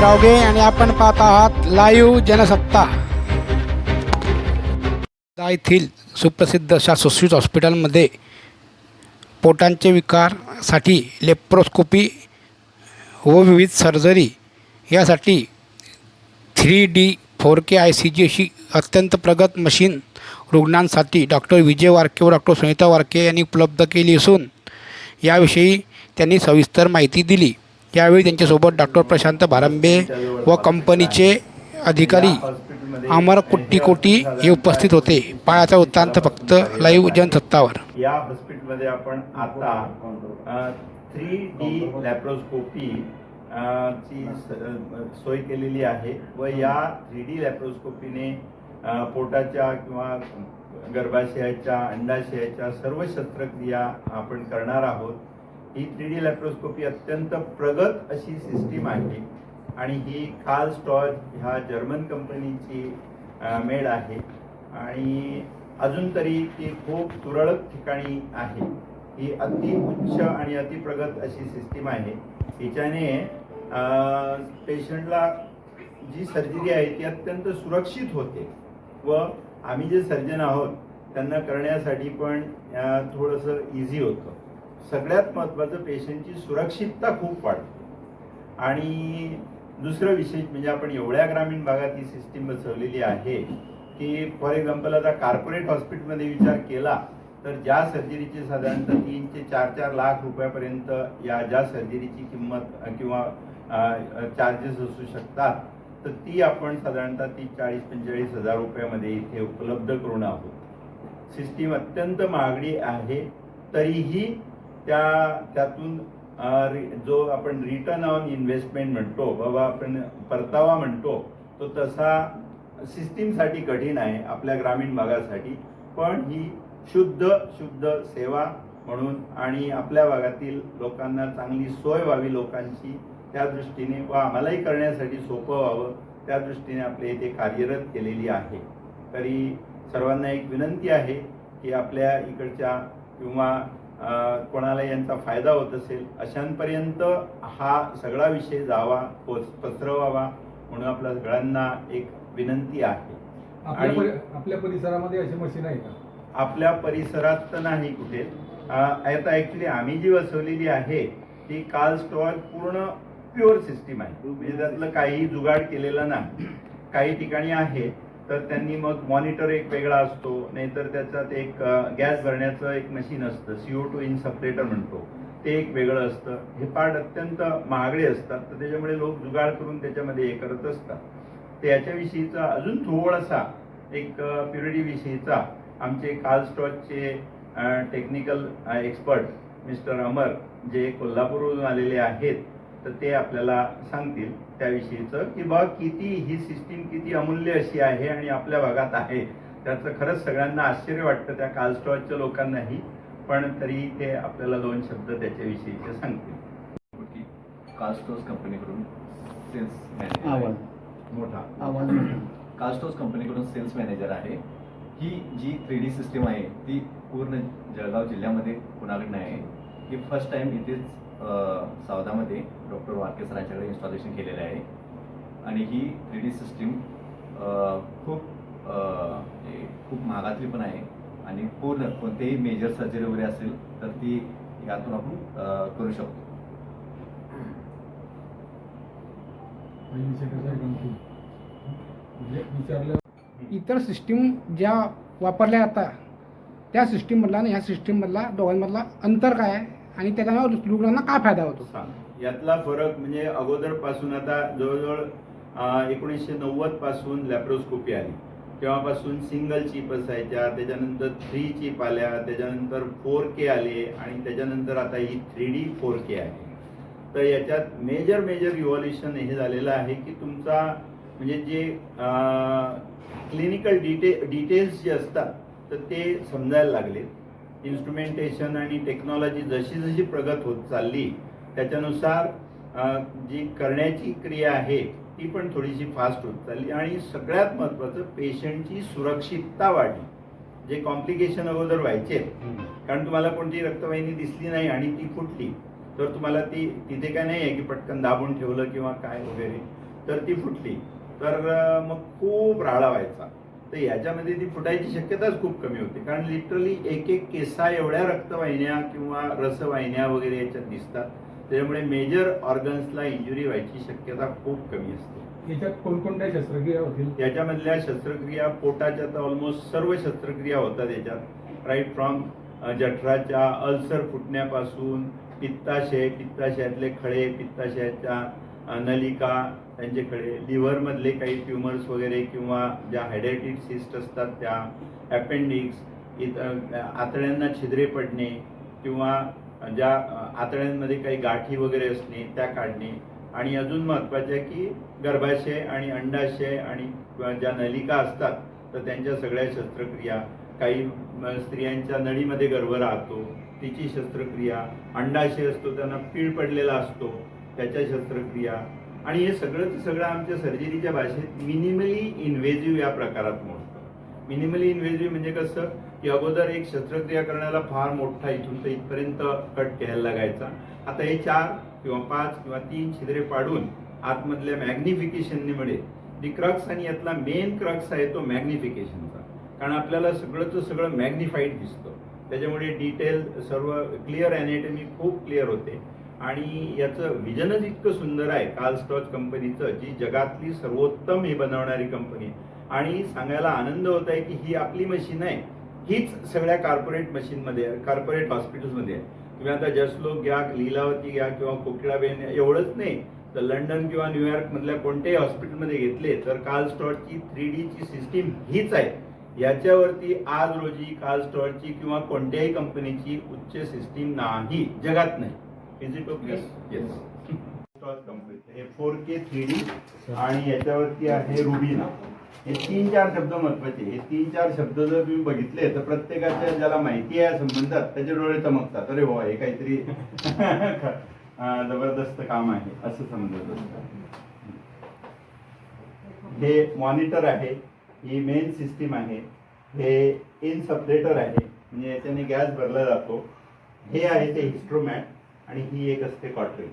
रावगे आणि आपण पाहत आहात लाईव्ह जनसत्ता. येथील सुप्रसिद्ध अशा हॉस्पिटलमध्ये पोटांचे विकारसाठी लेप्रोस्कोपी व विविध सर्जरी यासाठी three D four K I C G अशी अत्यंत प्रगत मशीन रुग्णांसाठी डॉक्टर विजय वारके व डॉक्टर सुनीता वारके यांनी उपलब्ध केली असून याविषयी त्यांनी सविस्तर माहिती दिली. यावेळी त्यांच्यासोबत डॉक्टर प्रशांत भारांबे व कंपनीचे अधिकारी अमर कोटी कोटी हे उपस्थित होते. पायाचा वृत्तांत फक्त लाईव्ह जनसत्तावर. या हॉस्पिटलमध्ये आपण आता थ्री डी लॅप्रोस्कोपी ची स- सोय केलेली आहे व या थ्री डी लॅप्रोस्कोपीने पोटाच्या किंवा गर्भाशयाच्या अंडाशयाच्या सर्व शस्त्रक्रिया आपण करणार आहोत. ही थ्री डी लॅप्रोस्कोपी अत्यंत प्रगत अशी सिस्टीम आहे. आणि ही खाल स्टॉज ह्या जर्मन कंपनीची मेड आहे. आणि अजून तरी ती खूप तुरळक ठिकाणी आहे. ही अति उच्च आणि अतिप्रगत अशी सिस्टीम आहे. हिच्याने पेशंटला जी सर्जरी आहे ती अत्यंत सुरक्षित होते. व आम्ही जे सर्जन आहोत त्यांना करण्यासाठी पण थोडंसं इझी होतं. सगळ्यात महत्त्वाचं पेशंटची सुरक्षितता खूप वाढते. आणि दुसरं विशेष म्हणजे आपण एवढ्या ग्रामीण भागात ही सिस्टीम बसवलेली आहे की फॉर एक्झाम्पल आता कार्पोरेट हॉस्पिटलमध्ये विचार केला तर ज्या सर्जरीची साधारणतः तीन ते चार चार लाख रुपयापर्यंत या ज्या सर्जरीची किंमत किंवा चार्जेस असू शकतात तर ती आपण साधारणतः ती चाळीस पंचेचाळीस हजार रुपयामध्ये इथे उपलब्ध करून आहोत. सिस्टीम अत्यंत महागडी आहे तरीही त्या त्यातून जो आपण रिटर्न ऑन इन्व्हेस्टमेंट म्हणतो बाबा आपण परतावा म्हणतो तो तसा सिस्टीमसाठी कठीण आहे आपल्या ग्रामीण भागासाठी. पण ही शुद्ध शुद्ध सेवा म्हणून आणि आपल्या भागातील लोकांना चांगली सोय व्हावी लोकांची त्या दृष्टीने व आम्हालाही करण्यासाठी सोपं व्हावं त्या दृष्टीने आपल्या इथे कार्यरत केलेली आहे. तरी सर्वांना एक विनंती आहे की आपल्या इकडच्या किंवा कोणाला यांचा फायदा होत असेल अशांपर्यंत हा सगळा विषय जावा पोच पसरवावा म्हणून आपल्या सगळ्यांना एक विनंती आहे. आपल्या आणि- आपल्या परिसरामध्ये अशी मशीन आहे का? आपल्या परिसरात तर नाही कुठे. आता ऍक्च्युली आम्ही जी बसवलेली आहे ती काल स्टॉल पूर्ण प्युअर सिस्टीम आहे. म्हणजे त्यातलं काही जुगाड केलेला नाही. काही ठिकाणी आहे तर त्यांनी मग मॉनिटर एक वेगळा असतो नाहीतर त्याच्यात एक गॅस भरण्याचं एक मशीन असतं सीओ टू इन सपरेटर म्हणतो. ते एक वेगळं असतं. हे पार्ट अत्यंत महागडे असतात तर त्याच्यामुळे लोक जुगाड करून त्याच्यामध्ये हे करत असतात. तर याच्याविषयीचा अजून थोडासा एक प्युरिटीविषयीचा आमचे काल स्टॉचचे टेक्निकल एक्सपर्ट मिस्टर अमर जे कोल्हापूरवरून आलेले आहेत तर ते आपल्याला सांगतील त्याविषयीचं की बा किती ही सिस्टीम किती अमूल्य अशी आहे आणि आपल्या भागात आहे. त्याचं खरंच सगळ्यांना आश्चर्य वाटतं त्या काल स्टॉचच्या लोकांनाही पण तरी ते आपल्याला दोन शब्द त्याच्याविषयीचे सांगतील. की कास्टोस कंपनीकडून सेल्स आवाज. मॅनेजर मोठा. आवाज. कास्टोस कंपनीकडून सेल्स मॅनेजर आहे. ही जी थ्री डी सिस्टीम आहे ती पूर्ण जळगाव जिल्ह्यामध्ये कुणाकडे नाही आहे? ही फर्स्ट टाइम इथेच अं, सावधामध्ये डॉक्टर वारके सरांच्याकडे इन्स्टॉलेशन केलेलं आहे. आणि ही थ्री डी सिस्टीम खूप खूप महागातली पण आहे. आणि पूर्ण कोणतेही मेजर सर्जरी वगैरे असेल तर ती यातून आपण करू शकतो. इतर सिस्टीम ज्या वापरल्या जातात त्या सिस्टीममधला आणि ह्या सिस्टीममधला दोघांमधला अंतर काय आहे? आणि त्याच्यामुळे रुग्णांना काय फायदा होतो? सांग. यातला फरक म्हणजे अगोदरपासून आता जवळजवळ एकोणीसशे नव्वदपासून लॅप्रोस्कोपी आली. तेव्हापासून सिंगल चिप असायच्या त्याच्यानंतर थ्री चिप आल्या त्याच्यानंतर फोर के आले आणि त्याच्यानंतर आता ही थ्री डी फोर के आहे. तर याच्यात मेजर मेजर रिव्हॉल्युशन हे झालेलं आहे की तुमचा म्हणजे जे क्लिनिकल डिटे डिटेल्स जे असतात तर ते समजायला लागले. इन्स्ट्रुमेंटेशन आणि टेक्नॉलॉजी जशी जशी प्रगत होत चालली त्याच्यानुसार जी करण्याची क्रिया आहे ती पण थोडीशी फास्ट होत चालली. आणि सगळ्यात महत्त्वाचं पेशंटची सुरक्षितता वाढली. जे कॉम्प्लिकेशन अगोदर व्हायचे कारण तुम्हाला कोणती रक्तवाहिनी दिसली नाही आणि ती फुटली तर तुम्हाला ती तिथे काय नाही आहे की पटकन दाबून ठेवलं किंवा काय वगैरे तर ती फुटली. तर मग खूप राळा व्हायचा. तर याच्यामध्ये ती फुटायची शक्यताच खूप कमी होती. कारण लिटरली एक एक केसा एवढ्या रक्तवाहिन्या किंवा रसवाहिन्या वगैरे याच्यात दिसतात. त्याच्यामुळे मेजर ऑर्गन्सला इंजुरी व्हायची शक्यता खूप कमी असते. याच्यात कोणकोणत्या शस्त्रक्रिया होतील? याच्यामधल्या शस्त्रक्रिया पोटाच्या तर ऑलमोस्ट सर्व शस्त्रक्रिया होतात याच्यात. राईट फ्रॉम जठराच्या अल्सर फुटण्यापासून पित्ताशय पित्ताशयातले खळे पित्ताशयाच्या नलिका त्यांचे खळे लिव्हरमधले काही ट्युमर्स वगैरे किंवा ज्या हायडायटिक सिस्ट असतात त्या अपेंडिक्स इत आतड्यांना छिद्रे पडणे किंवा ज्या आतड्यांमध्ये काही गाठी वगैरे असणे त्या काढणे. आणि अजून महत्त्वाचे आहे की गर्भाशय आणि अंडाशय आणि ज्या नलिका असतात तर त्यांच्या सगळ्या शस्त्रक्रिया. काही स्त्रियांच्या नळीमध्ये गर्भ राहतो तिची शस्त्रक्रिया. अंडाशय असतो त्यांना पीळ पडलेला असतो त्याच्या शस्त्रक्रिया. आणि हे सगळंच सगळं आमच्या सर्जरीच्या भाषेत मिनिमली इन्व्हेजिव्ह या प्रकारात मोडतं. मिनिमली इन्व्हेजिव्ह म्हणजे कसं? की अगोदर एक शस्त्रक्रिया करण्याला फार मोठा इथून तर इथपर्यंत कट घ्यायला लागायचा. आता हे चार किंवा पाच किंवा तीन छिद्रे पाडून आतमधल्या मॅग्निफिकेशनमुळे दी क्रक्स आणि यातला मेन क्रक्स आहे तो मॅग्निफिकेशनचा कारण आपल्याला सगळंच सगळं मॅग्निफाईड दिसतं. त्याच्यामुळे डिटेल सर्व क्लिअर अॅनेटमी खूप क्लिअर होते. आणि याचं विजनच इतकं सुंदर आहे काल स्टॉच कंपनीचं जी जगातली सर्वोत्तम हे बनवणारी कंपनी आणि सांगायला आनंद होत आहे की ही आपली मशीन आहे. हीच सगळ्या कॉर्पोरेट मशीनमध्ये कॉर्पोरेट हॉस्पिटल्समध्ये आहे. तुम्ही आता जसलोक घ्या लीलावती घ्या किंवा कोकिळाबेन एवढंच नाही. तर लंडन किंवा न्यूयॉर्क मधल्या कोणत्याही हॉस्पिटलमध्ये घेतले तर कार्ल स्टॉटची थ्री डीची सिस्टीम हीच आहे. याच्यावरती आज रोजी कार्ल स्टॉटची किंवा कोणत्याही कंपनीची उच्च सिस्टीम नाही. जगात नाही. इज इट ओके येस हे फोर के थ्री डी आणि याच्यावरती आहे रुबीना हे तीन चार शब्द महत्त्वाचे. हे तीन चार शब्द जर तुम्ही बघितले तर प्रत्येकाच्या ज्याला माहिती आहे संबंधात त्याचे डोळे चमकतात. अरे बाबा हे काहीतरी जबरदस्त काम आहे असं समजत असतं. हे मॉनिटर आहे ही मेन सिस्टीम आहे. हे इन सपरेटर आहे म्हणजे याच्याने गॅस भरला जातो. हे आहे ते हिस्ट्रोमॅट आणि ही एक असते कॉटरी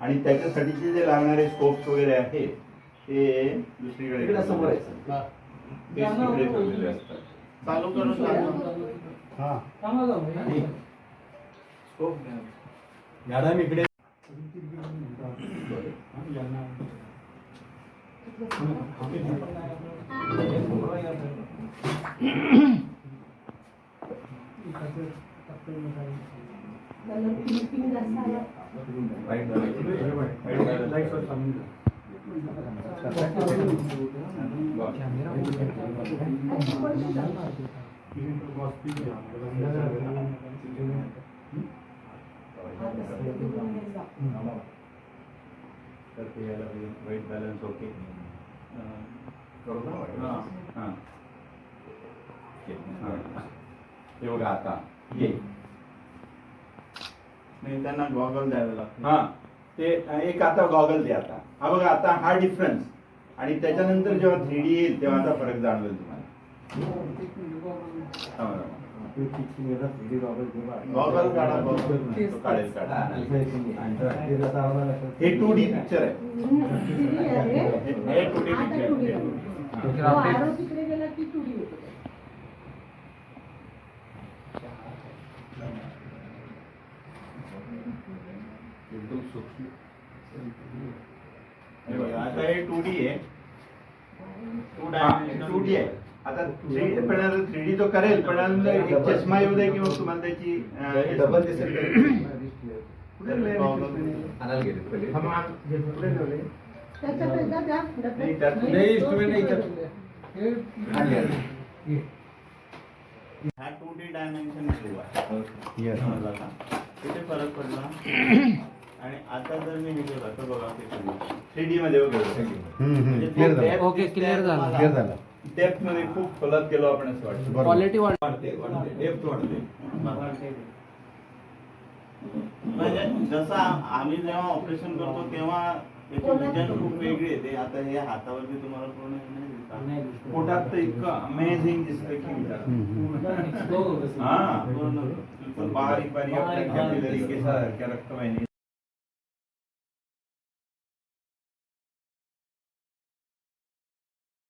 आणि त्याच्यासाठीचे जे लागणारे स्कोप्स वगैरे आहे ते दुसरीकडे इकडे समोर आहे, ते तिकडे ठेवलेले असतात. चालू करून हा. स्कोप मॅडम इकडे. तर ते याला वेट बॅलन्स ओके करू ना हां हे बघा आता ये नाही त्यांना गॉगल द्यावे लागते. हा. ते एक आता गॉगल दे आता. हा बघा आता हा डिफरन्स आणि त्याच्यानंतर जेव्हा थ्री डी येईल तेव्हा आता फरक जाणवेल तुम्हाला. हा. गॉगल काढा गॉगल तो काढेल काढा हे टू डी पिक्चर आहे. हे टू डी पिक्चर तिकडे गेला की टुडी होतो एकदम सूक्ष्म हे बघा, आता हे टू डी आहे. टू डी आहे. आता थ्री डी पण थ्री डी तो करेल पण एक चष्मा येऊ दे किंवा तुम्हाला त्याची डबल. दिसेल. हा टू डी डायमेन्शन फरक पडला. आणि आता जर मी केलं तर बघा थ्री डी मध्ये वगैरे. म्हणजे ओके, झालं. क्लिअर झालं. डेप्थमध्ये खूप खोलात गेलो आपण असं वाटतं. क्वालिटी वाढ वाढते वाढते. डेप्थ वाढते. म्हणजे जसं आम्ही जेव्हा ऑपरेशन करतो तेव्हा त्याची विजन खूप वेगळी येते. आता हे हातावरती तुम्हाला पूर्ण नाही दिसत. पोटात तर इतकं अमेझिंग दिसतं की विचार. हा पूर्ण. बारीक बारीक आपल्या कॅपिलरी केसासारख्या रक्तवाहिनी